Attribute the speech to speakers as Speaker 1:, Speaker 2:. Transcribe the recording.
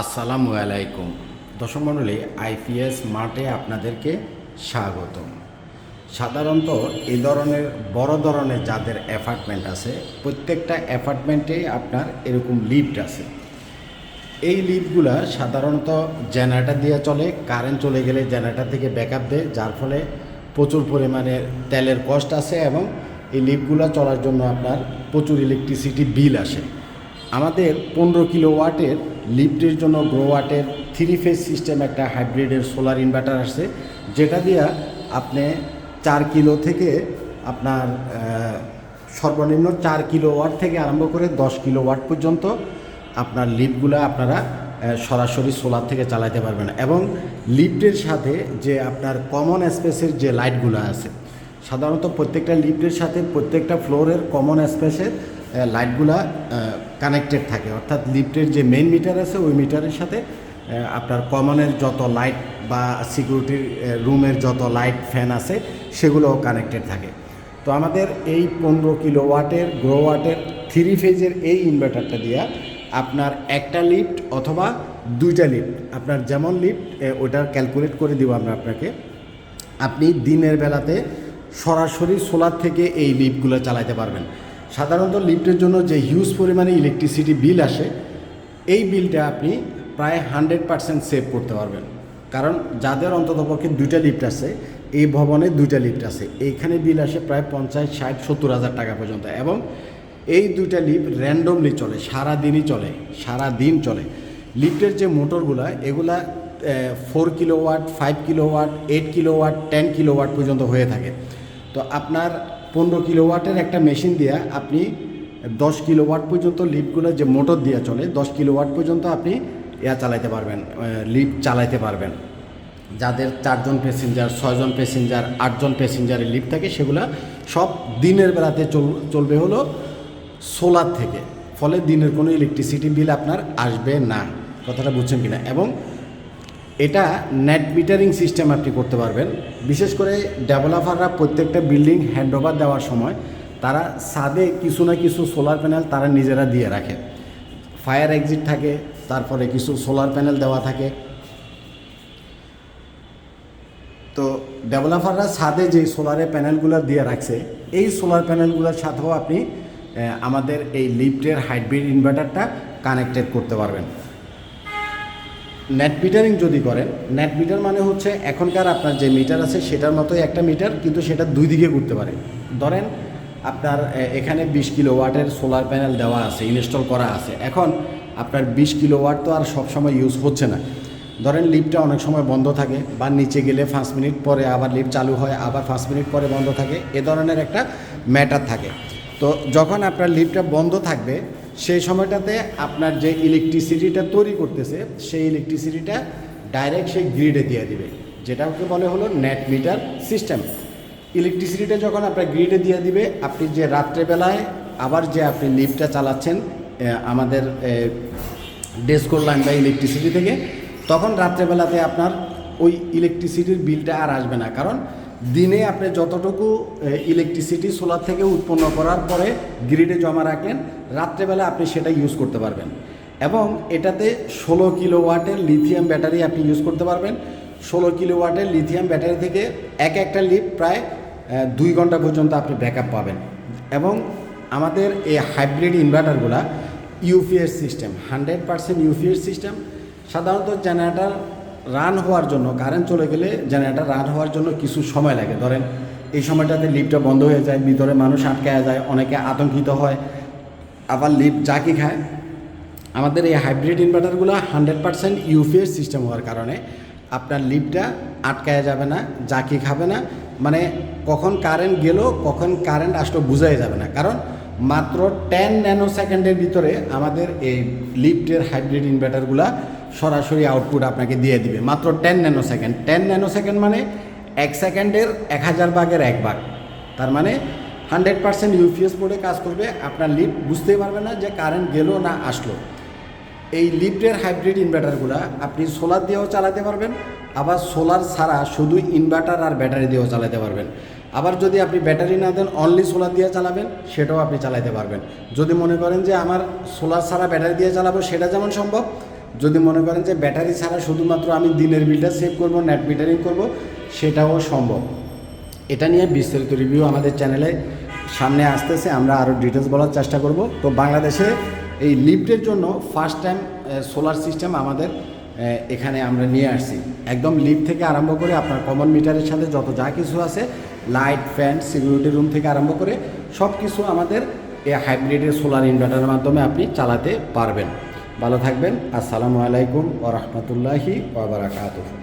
Speaker 1: আসসালামু আলাইকুম। দর্শক মণ্ডলী, আইপিএস মাঠে আপনাদেরকে স্বাগতম। সাধারণত এই ধরনের, বড় ধরনের যাদের অ্যাপার্টমেন্ট আছে, প্রত্যেকটা অ্যাপার্টমেন্টে আপনার এরকম লিফট আছে। এই লিফটগুলা সাধারণত জেনারেটার দিয়ে চলে, কারেন্ট চলে গেলে জেনারেটার থেকে ব্যাকআপ দেয়, যার ফলে প্রচুর পরিমাণে তেলের কষ্ট আছে এবং এই লিফটগুলো চলার জন্য আপনার প্রচুর ইলেকট্রিসিটি বিল আসে। আমাদের পনেরো কিলো ওয়াটের লিফটের জন্য গ্রো ওয়াটের থ্রি ফেজ সিস্টেম একটা হাইব্রিডের সোলার ইনভার্টার আসছে, যেটা দিয়া আপনি চার কিলো থেকে আপনার সর্বনিম্ন চার কিলো ওয়াট থেকে আরম্ভ করে দশ কিলো ওয়াট পর্যন্ত আপনার লিফটগুলো আপনারা সরাসরি সোলার থেকে চালাতে পারবেন। এবং লিফটের সাথে যে আপনার কমন স্পেসের যে লাইটগুলো আছে, সাধারণত প্রত্যেকটা লিফটের সাথে প্রত্যেকটা ফ্লোরের কমন স্পেসের লাইটগুলা কানেক্টেড থাকে। অর্থাৎ লিফটের যে মেইন মিটার আছে, ওই মিটারের সাথে আপনার কমনের যত লাইট বা সিকিউরিটি রুমের যত লাইট ফ্যান আছে, সেগুলোও কানেক্টেড থাকে। তো আমাদের এই পনেরো কিলো ওয়াটের গ্রো ওয়াটের থ্রি ফেজের এই ইনভার্টারটা দিয়ে আপনার একটা লিফট অথবা দুইটা লিফট আপনার যেমন লিফট ওটা ক্যালকুলেট করে দিব আমরা আপনাকে। আপনি দিনের বেলাতে সরাসরি সোলার থেকে এই লিফটগুলো চালাতে পারবেন। সাধারণত লিফটের জন্য যে হিউজ পরিমাণে ইলেকট্রিসিটি বিল আসে, এই বিলটা আপনি প্রায় হান্ড্রেড পারসেন্ট সেভ করতে পারবেন। কারণ যাদের অন্ততপক্ষে দুইটা লিফট আছে, এই ভবনে দুইটা লিফট আছে। এইখানে বিল আসে প্রায় পঞ্চাশ, ষাট, সত্তর হাজার টাকা পর্যন্ত। এবং এই দুইটা লিফট র্যান্ডমলি চলে সারা দিনই চলে সারা দিন চলে। লিফটের যে মোটরগুলা, এগুলা four kilo watt five kilo watt eight kilo watt ten kilo watt পর্যন্ত হয়ে থাকে। তো আপনার পনেরো কিলো ওয়াটের একটা মেশিন দিয়ে আপনি দশ কিলো ওয়াট পর্যন্ত লিফটগুলো যে মোটর দিয়ে চলে, দশ কিলো ওয়াট পর্যন্ত আপনি ইয়া চালাইতে পারবেন লিফট চালাইতে পারবেন। যাদের চারজন প্যাসেঞ্জার ছয়জন প্যাসেঞ্জার আটজন প্যাসেঞ্জারের লিফট থাকে, সেগুলা সব দিনের বেলাতে চল, চলবে হলো সোলার থেকে। ফলে দিনের কোনো ইলেকট্রিসিটি বিল আপনার আসবে না। কথাটা বুঝছেন কিনা? এবং এটা নেট মিটারিং সিস্টেম আপনি করতে পারবেন। বিশেষ করে ডেভেলপাররা প্রত্যেকটা বিল্ডিং হ্যান্ডওভার দেওয়ার সময় তারা সাদে কিছু না কিছু সোলার প্যানেল তারা নিজেরা দিয়ে রাখে। ফায়ার এক্সিট থাকে, তারপরে কিছু সোলার প্যানেল দেওয়া থাকে। তো ডেভেলপাররা সাদে যে সোলারের প্যানেলগুলো দিয়ে রাখছে, এই সোলার প্যানেলগুলোর সাথেও আপনি আমাদের এই লিফটের হাইব্রিড ইনভার্টারটা কানেক্টেড করতে পারবেন। নেট মিটারিং যদি করেন নেট মিটার মানে হচ্ছে এখনকার আপনার যে মিটার আছে সেটার মতোই একটা মিটার কিন্তু সেটা দুই দিকে ঘুরতে পারে। ধরেন আপনার এখানে বিশ কিলো ওয়াটের সোলার প্যানেল দেওয়া আছে ইনস্টল করা আছে। এখন আপনার বিশ কিলো ওয়াট তো আর সবসময় ইউজ হচ্ছে না। ধরেন লিফটটা অনেক সময় বন্ধ থাকে বা নিচে গেলে পাঁচ মিনিট পরে আবার লিফট চালু হয়, আবার পাঁচ মিনিট পরে বন্ধ থাকে, এ ধরনের একটা ম্যাটার থাকে। তো যখন আপনার লিফটটা বন্ধ থাকবে সেই সময়টাতে আপনার যে ইলেকট্রিসিটিটা তৈরি করতেছে, সেই ইলেকট্রিসিটিটা ডাইরেক্ট সেই গ্রিডে দিয়ে দিবে, যেটাকে বলে হলো নেট মিটার সিস্টেম ইলেকট্রিসিটিটা যখন আপনার গ্রিডে দিয়ে দিবে, আপনি যে রাত্রেবেলায় আবার যে আপনি লিফটটা চালাচ্ছেন আমাদের ডেস্কোর লাইন বা ইলেকট্রিসিটি থেকে, তখন রাত্রেবেলাতে আপনার ওই ইলেকট্রিসিটির বিলটা আর আসবে না। কারণ দিনে আপনি যতটুকু ইলেকট্রিসিটি সোলার থেকে উৎপন্ন করার পরে গ্রিডে জমা রাখলেন, রাত্রেবেলা আপনি সেটা ইউজ করতে পারবেন। এবং এটাতে ষোলো কিলো ওয়াটের লিথিয়াম ব্যাটারি আপনি ইউজ করতে পারবেন। ষোলো কিলো ওয়াটের লিথিয়াম ব্যাটারি থেকে এক একটা লিপ প্রায় দুই ঘণ্টা পর্যন্ত আপনি ব্যাকআপ পাবেন। এবং আমাদের এই hybrid ইনভার্টারগুলা UPS system hundred percent UPS system সাধারণত জেনারেটার রান হওয়ার জন্য কারেন্ট চলে গেলে জেনারেটার রান হওয়ার জন্য কিছু সময় লাগে। ধরেন, এই সময়টাতে লিফটটা বন্ধ হয়ে যায়, ভিতরে মানুষ আটকায়া যায়, অনেকে আতঙ্কিত হয়, আবার লিফট কি খায়। আমাদের এই হাইব্রিড ইনভার্টারগুলো হান্ড্রেড পার্সেন্ট ইউপিএস সিস্টেম হওয়ার কারণে আপনার লিফটটা আটকায়া যাবে না জাকি খাবে না। মানে কখন কারেন্ট গেল, কখন কারেন্ট আসলো বোঝাই যাবে না। কারণ মাত্র টেন ন্যানো সেকেন্ডের ভিতরে আমাদের এই লিফটের হাইব্রিড ইনভার্টারগুলা সরাসরি আউটপুট আপনাকে দিয়ে দিবে। মাত্র ten nano second ten nano second মানে এক সেকেন্ডের এক হাজার ভাগের এক ভাগ। তার মানে হান্ড্রেড পার্সেন্ট ইউপিএস বোর্ডে কাজ করবে। আপনার লিফট বুঝতেই পারবে না যে কারেন্ট গেল না আসলো। এই লিফটের হাইব্রিড ইনভার্টারগুলো আপনি সোলার দিয়েও চালাতে পারবেন, আবার সোলার ছাড়া শুধু ইনভার্টার আর ব্যাটারি দিয়েও চালাতে পারবেন। আবার যদি আপনি ব্যাটারি না দেন অনলি সোলার দিয়ে চালাবেন, সেটাও আপনি চালাতে পারবেন। যদি মনে করেন যে আমার সোলার ছাড়া ব্যাটারি দিয়ে চালাবো, সেটা যেমন সম্ভব যদি মনে করেন যে ব্যাটারি ছাড়া শুধুমাত্র আমি দিনের বিলটা সেভ করব নেট মিটারিং করব, সেটাও সম্ভব। এটা নিয়ে বিস্তারিত রিভিউ আমাদের চ্যানেলে সামনে আসতেছে, আমরা আরও ডিটেলস বলার চেষ্টা করব। তো বাংলাদেশে এই লিফটের জন্য ফার্স্ট টাইম সোলার সিস্টেম আমাদের এখানে আমরা নিয়ে আসছি। একদম লিফট থেকে আরম্ভ করে আপনার কমন মিটারের সাথে যত যা কিছু আছে লাইট ফ্যান সিকিউরিটি রুম থেকে আরম্ভ করে সব কিছু আমাদের এই হাইব্রিডের সোলার ইনভার্টারের মাধ্যমে আপনি চালাতে পারবেন। ভালো থাকবেন। আসসালামু আলাইকুম ও রহমতুল্লাহি ওবরাকাতুহ